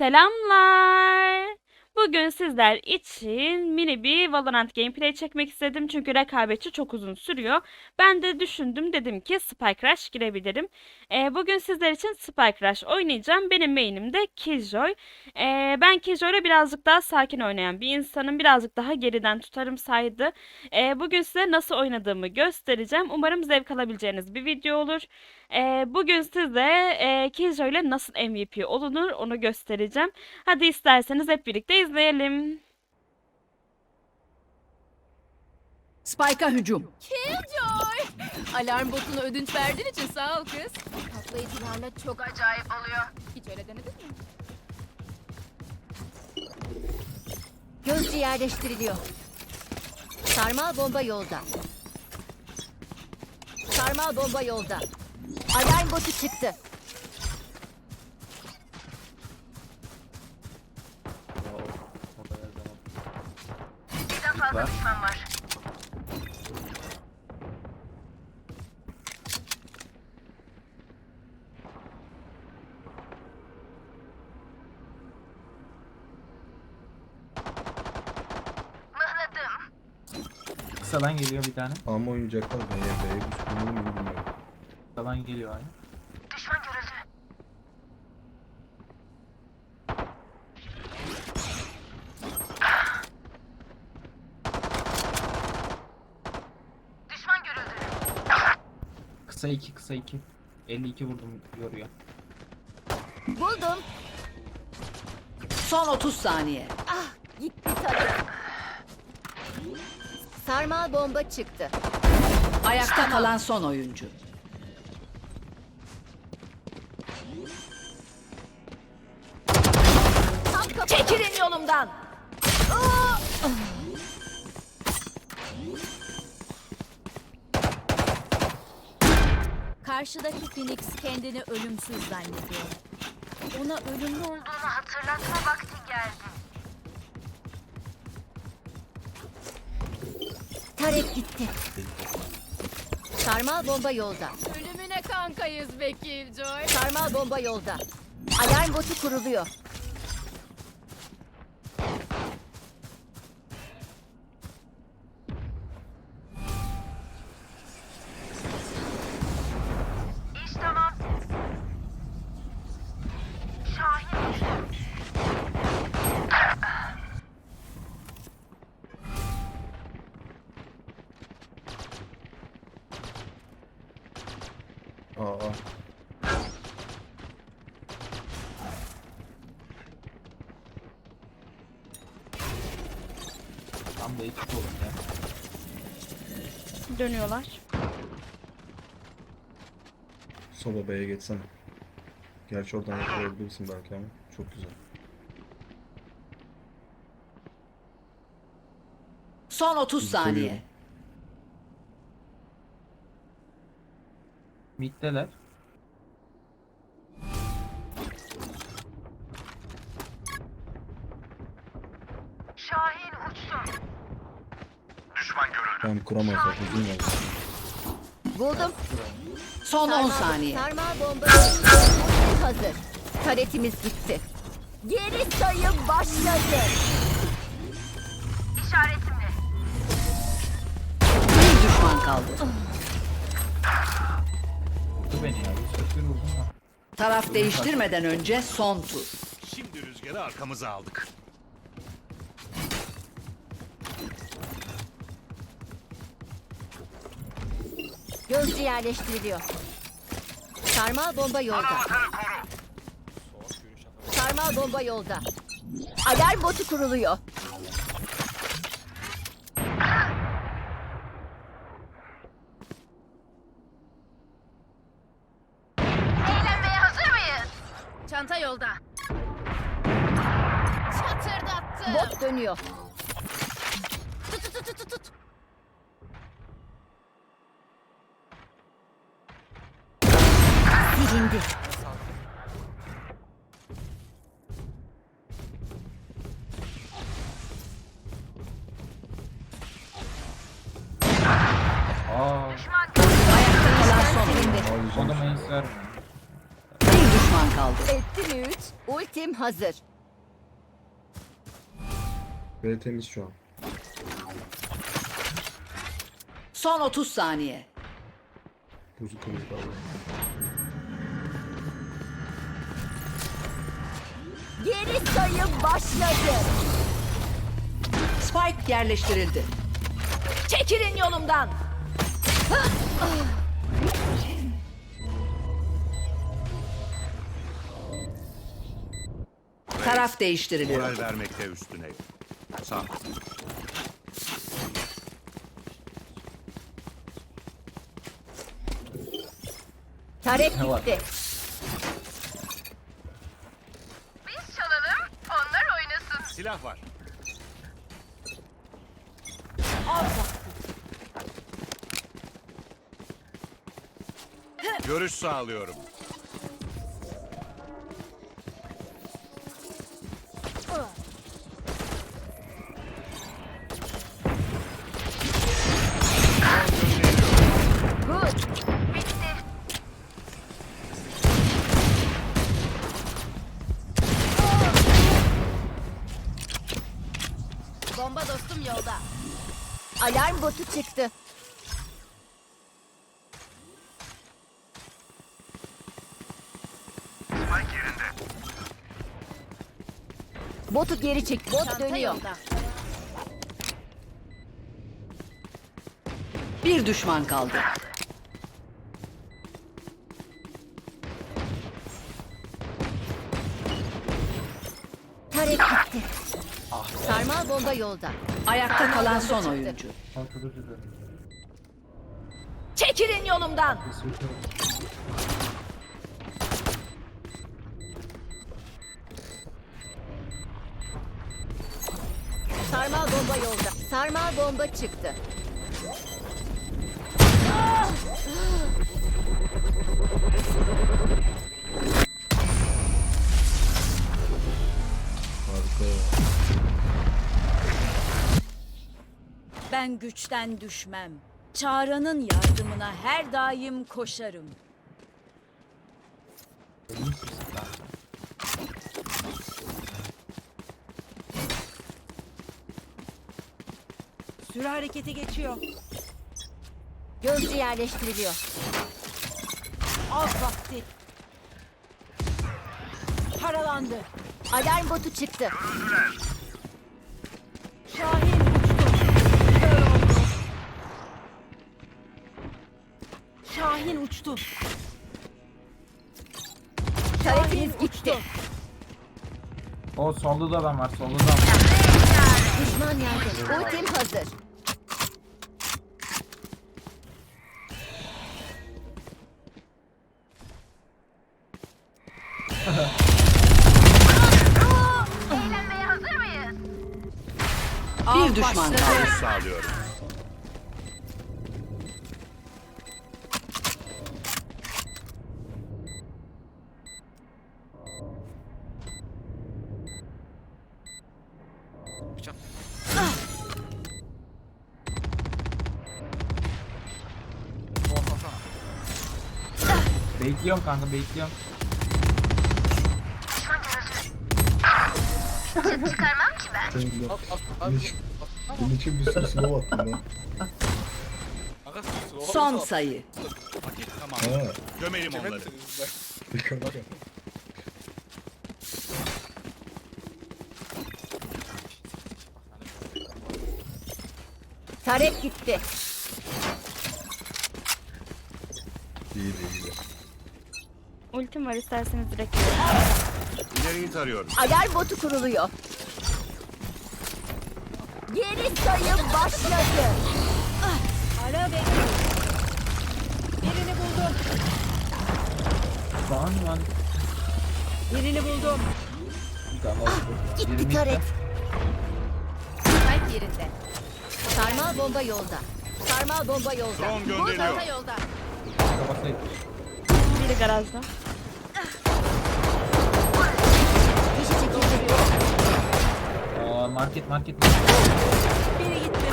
Selamlar. Bugün sizler için mini bir Valorant gameplay çekmek istedim çünkü rekabetçi çok uzun sürüyor. Ben de düşündüm dedim ki Spike Rush girebilirim. Ee, bugün sizler için Spike Rush oynayacağım. Benim main'im de Killjoy. Ee, ben Killjoy'la birazcık daha sakin oynayan bir insanım. Birazcık daha geriden tutarım saydı. Ee, bugün size nasıl oynadığımı göstereceğim. Umarım zevk alabileceğiniz bir video olur. Ee, bugün size e, Killjoy ile nasıl MVP olunur onu göstereceğim. Hadi isterseniz hep birlikte izleyelim. Spike'a hücum. Killjoy! Alarm botunu ödünç verdiğin için sağ ol kız. Patlayıcılarla çok acayip oluyor. Hiç öyle denedin mi? Gözcü yerleştiriliyor. Sarmal bomba yolda. Sarmal bomba yolda. Alarm botu çıktı. Kısadan geliyor bir tane. Ama B'ye güçlü mü bilmiyorum. Kısadan geliyor aynı. Kısa 2 kısa 2. 52 vurdum yoruyor. Buldum. Son 30 saniye. Gitti tabii. Sarmal bomba çıktı. Ayakta kalan son oyuncu. Çekilin yolumdan. Karşıdaki Phoenix kendini ölümsüz zannediyor. Ona ölümlü olduğunu hatırlatma vakti geldi. Tarek gitti. Sarmal bomba yolda. Ölümüne kankayız be Killjoy. Sarmal bomba yolda. Alarm botu kuruluyor. Da ekip olun ya. Dönüyorlar. Sola B'ye geçsene. Gerçi oradan yakalayabilirsin belki ama. Çok güzel. Son 30 saniye. Geliyorum. Kuramazlar. Uzun var. Buldum. Son 10 Sarmal- saniye. Sarmal bomba Ulti hazır. Taretimiz gitti. Geri sayım başladı. Bir düşman kaldı. Beni ya. Bir. Taraf değiştirmeden önce son tur. Şimdi rüzgarı arkamıza aldık. Gözcü yerleştiriliyor. Sarmal bomba yolda. Sarmal bomba yolda. Alarm botu kuruluyor. Eğlenmeye hazır mıyız? Çanta yolda. Çatırdattı. Bot dönüyor. Aa. Son. Ona mains vermiyor. Bir düşman kaldı. Etti mi üç? Ultim hazır. B temiz şu an. Son 30 saniye. Buzu kırıyor galiba. Geri sayım başladı. Spike yerleştirildi. Çekilin yolumdan. Taraf değiştiriliyor. Moral vermekte üstüne. Sağ. Tarek Ne var? gitti. Silah var. Görüş sağlıyorum. Bomba dostum yolda. Alarm botu çıktı. Botu geri çek. Bot Çanta dönüyor. yolda. Bir düşman kaldı. Tarek gitti. Sarmal bomba yolda. Ayakta kalan son oyuncu. Arkada düzelt. Çekilin yolumdan. Sarmal bomba çıktı. Ben güçten düşmem. Çağrı'nın yardımına her daim koşarım. Sürü harekete geçiyor. Gözcü yerleştiriliyor. Av vakti. Paralandı. Alarm botu çıktı. Şahin uçtu. Kör oldu. Şahin uçtu. Taretiniz gitti. O solda da adam var. Solda da adam var. Düşman yerde. Ultim hazır. Bir düşman kaldı. Sağlıyorum. Bekliyorum kanka bekliyorum. Bunun için, bunun için bir sürü slow attım lan. Son sayı. Ha, Gömelim onları. dikkat bak. Tarek gitti. Ultim var isterseniz direkt. İleriyi tarıyorum. Alarm botu kuruluyor. Geri sayım başladı. Ara beni. Birini buldum. Lan lan. Birini buldum. Bir tane oldu. Gitti taret. Spike yerinde. Sarmal bomba yolda. Sarmal bomba yolda. Drone Bu gönderiliyor. çanta yolda. Kafasına Biri garajda. Aa, market market. Biri gitti.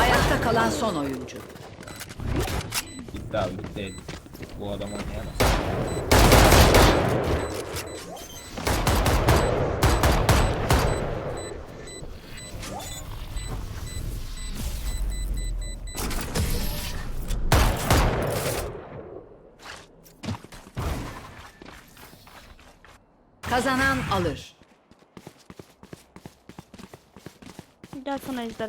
Ayakta kalan son oyuncu. Gitti abi gitti. Bu adam oynayamaz. Kazanan alır. Gel sana ejder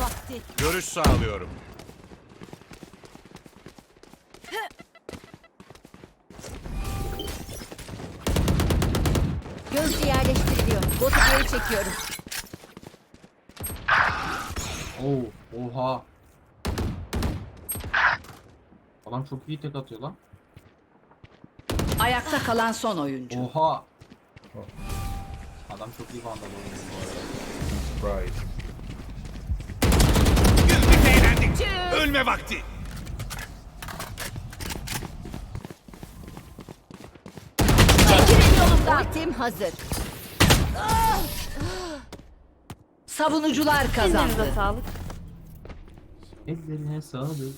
vakti. Görüş sağlıyorum. Çekiyorum. Oo, oha. Adam çok iyi tek atıyor lan. Ayakta kalan son oyuncu. Oha. Adam çok iyi vandal oynuyor bu arada. Right. Güldük eğlendik. Ölme vakti. Çekilin yolumdan. Ultim hazır. Savunucular kazandı. sağlık. Ellerine sağlık.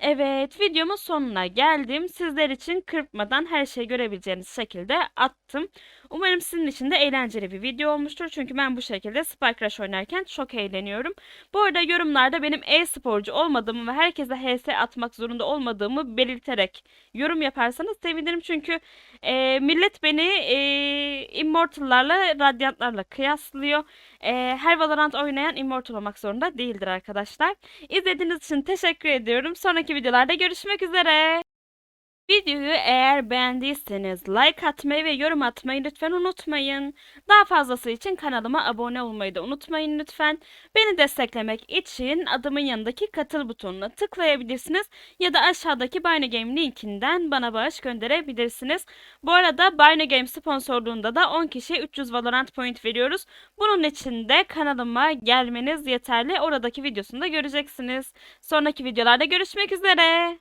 Evet, videomun sonuna geldim. Sizler için kırpmadan her şeyi görebileceğiniz şekilde attım. Umarım sizin için de eğlenceli bir video olmuştur. Çünkü ben bu şekilde Spike Rush oynarken çok eğleniyorum. Bu arada yorumlarda benim e-sporcu olmadığımı ve herkese HS atmak zorunda olmadığımı belirterek yorum yaparsanız sevinirim. Çünkü e, millet beni e, Immortal'larla, Radiant'larla kıyaslıyor. E, her Valorant oynayan Immortal olmak zorunda değildir arkadaşlar. İzlediğiniz için teşekkür ediyorum. Sonraki videolarda görüşmek üzere. Videoyu eğer beğendiyseniz like atmayı ve yorum atmayı lütfen unutmayın. Daha fazlası için kanalıma abone olmayı da unutmayın lütfen. Beni desteklemek için adımın yanındaki katıl butonuna tıklayabilirsiniz ya da aşağıdaki Bino linkinden bana bağış gönderebilirsiniz. Bu arada Bino sponsorluğunda da 10 kişiye 300 Valorant Point veriyoruz. Bunun için de kanalıma gelmeniz yeterli. Oradaki videosunu da göreceksiniz. Sonraki videolarda görüşmek üzere.